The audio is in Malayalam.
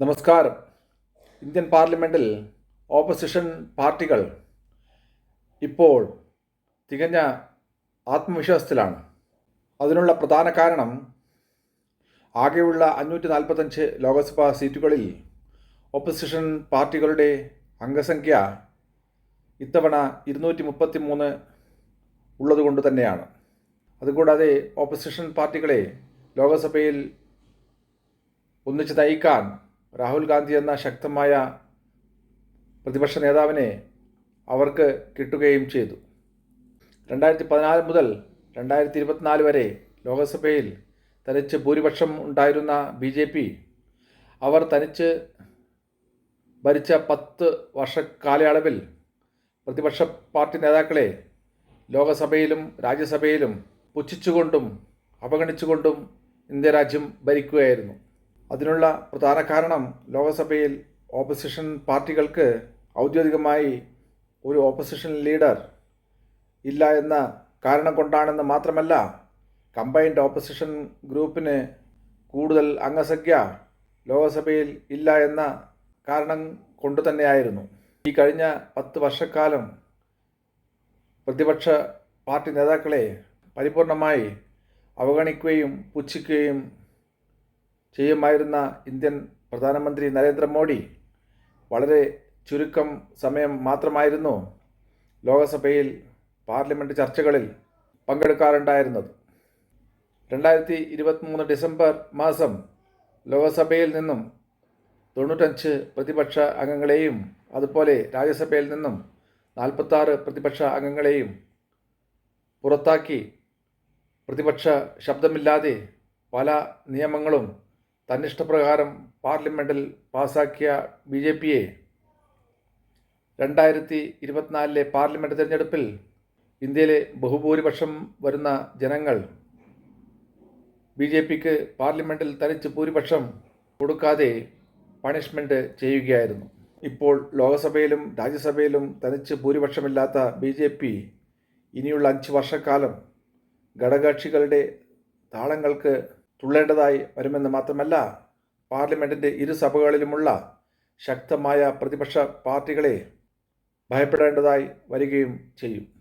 നമസ്കാരം. ഇന്ത്യൻ പാർലമെന്റിൽ ഓപ്പോസിഷൻ പാർട്ടികൾ ഇപ്പോൾ തികഞ്ഞ ആത്മവിശ്വാസത്തിലാണ്. അതിനുള്ള പ്രധാന കാരണം ആകെയുള്ള അഞ്ഞൂറ്റി നാൽപ്പത്തഞ്ച് ലോക്സഭാ സീറ്റുകളിൽ ഓപ്പോസിഷൻ പാർട്ടികളുടെ അംഗസംഖ്യ ഇത്തവണ ഇരുന്നൂറ്റി മുപ്പത്തി മൂന്ന് ഉള്ളതുകൊണ്ട് തന്നെയാണ്. അതുകൂടാതെ ഓപ്പോസിഷൻ പാർട്ടികളെ ലോകസഭയിൽ ഒന്നിച്ച് നയിക്കാൻ രാഹുൽ ഗാന്ധി എന്ന ശക്തമായ പ്രതിപക്ഷ നേതാവിനെ അവർക്ക് കിട്ടുകയും ചെയ്തു. രണ്ടായിരത്തി പതിനാല് മുതൽ രണ്ടായിരത്തി ഇരുപത്തിനാല് വരെ ലോകസഭയിൽ തനിച്ച് ഭൂരിപക്ഷം ഉണ്ടായിരുന്ന ബി ജെ പി അവർ തനിച്ച് ഭരിച്ച പത്ത് വർഷ കാലയളവിൽ പ്രതിപക്ഷ പാർട്ടി നേതാക്കളെ ലോകസഭയിലും രാജ്യസഭയിലും പുച്ഛിച്ചുകൊണ്ടും അവഗണിച്ചുകൊണ്ടും ഇന്ത്യ രാജ്യം ഭരിക്കുകയായിരുന്നു. അതിനുള്ള പ്രധാന കാരണം ലോകസഭയിൽ ഓപ്പോസിഷൻ പാർട്ടികൾക്ക് ഔദ്യോഗികമായി ഒരു ഓപ്പോസിഷൻ ലീഡർ ഇല്ല എന്ന കാരണം കൊണ്ടാണെന്ന് മാത്രമല്ല കമ്പൈൻഡ് ഓപ്പോസിഷൻ ഗ്രൂപ്പിന് കൂടുതൽ അംഗസംഖ്യ ലോകസഭയിൽ ഇല്ല എന്ന കാരണം കൊണ്ട് തന്നെയായിരുന്നു. ഈ കഴിഞ്ഞ പത്ത് വർഷക്കാലം പ്രതിപക്ഷ പാർട്ടി നേതാക്കളെ പരിപൂർണമായി അവഗണിക്കുകയും പുച്ഛിക്കുകയും ചെയ്യുമായിരുന്ന ഇന്ത്യൻ പ്രധാനമന്ത്രി നരേന്ദ്രമോദി വളരെ ചുരുക്കം സമയം മാത്രമായിരുന്നു ലോകസഭയിൽ പാർലമെന്റ് ചർച്ചകളിൽ പങ്കെടുക്കാറുണ്ടായിരുന്നത്. രണ്ടായിരത്തി ഇരുപത്തിമൂന്ന് ഡിസംബർ മാസം ലോകസഭയിൽ നിന്നും തൊണ്ണൂറ്റഞ്ച് പ്രതിപക്ഷ അംഗങ്ങളെയും അതുപോലെ രാജ്യസഭയിൽ നിന്നും നാൽപ്പത്താറ് പ്രതിപക്ഷ അംഗങ്ങളെയും പുറത്താക്കി. പ്രതിപക്ഷ ശബ്ദമില്ലാതെ പല നിയമങ്ങളും തന്നിഷ്ടപ്രകാരം പാർലമെന്റിൽ പാസാക്കിയ ബി ജെ പിയെ രണ്ടായിരത്തി ഇരുപത്തിനാലിലെ പാർലമെന്റ് തിരഞ്ഞെടുപ്പിൽ ഇന്ത്യയിലെ ബഹുഭൂരിപക്ഷം വരുന്ന ജനങ്ങൾ ബി ജെ പിക്ക് പാർലമെന്റിൽ തനിച്ച് ഭൂരിപക്ഷം കൊടുക്കാതെ പണിഷ്മെന്റ് ചെയ്യുകയായിരുന്നു. ഇപ്പോൾ ലോകസഭയിലും രാജ്യസഭയിലും തനിച്ച് ഭൂരിപക്ഷമില്ലാത്ത ബി ജെ പി ഇനിയുള്ള അഞ്ച് വർഷക്കാലം ഘടകകക്ഷികളുടെ താളങ്ങൾക്ക് തുള്ളേണ്ടതായി വരുമെന്ന് മാത്രമല്ല പാർലമെന്റിന്റെ ഇരു സഭകളിലുമുള്ള ശക്തമായ പ്രതിപക്ഷ പാർട്ടികളെ ഭയപ്പെടേണ്ടതായി വരികയും ചെയ്യും.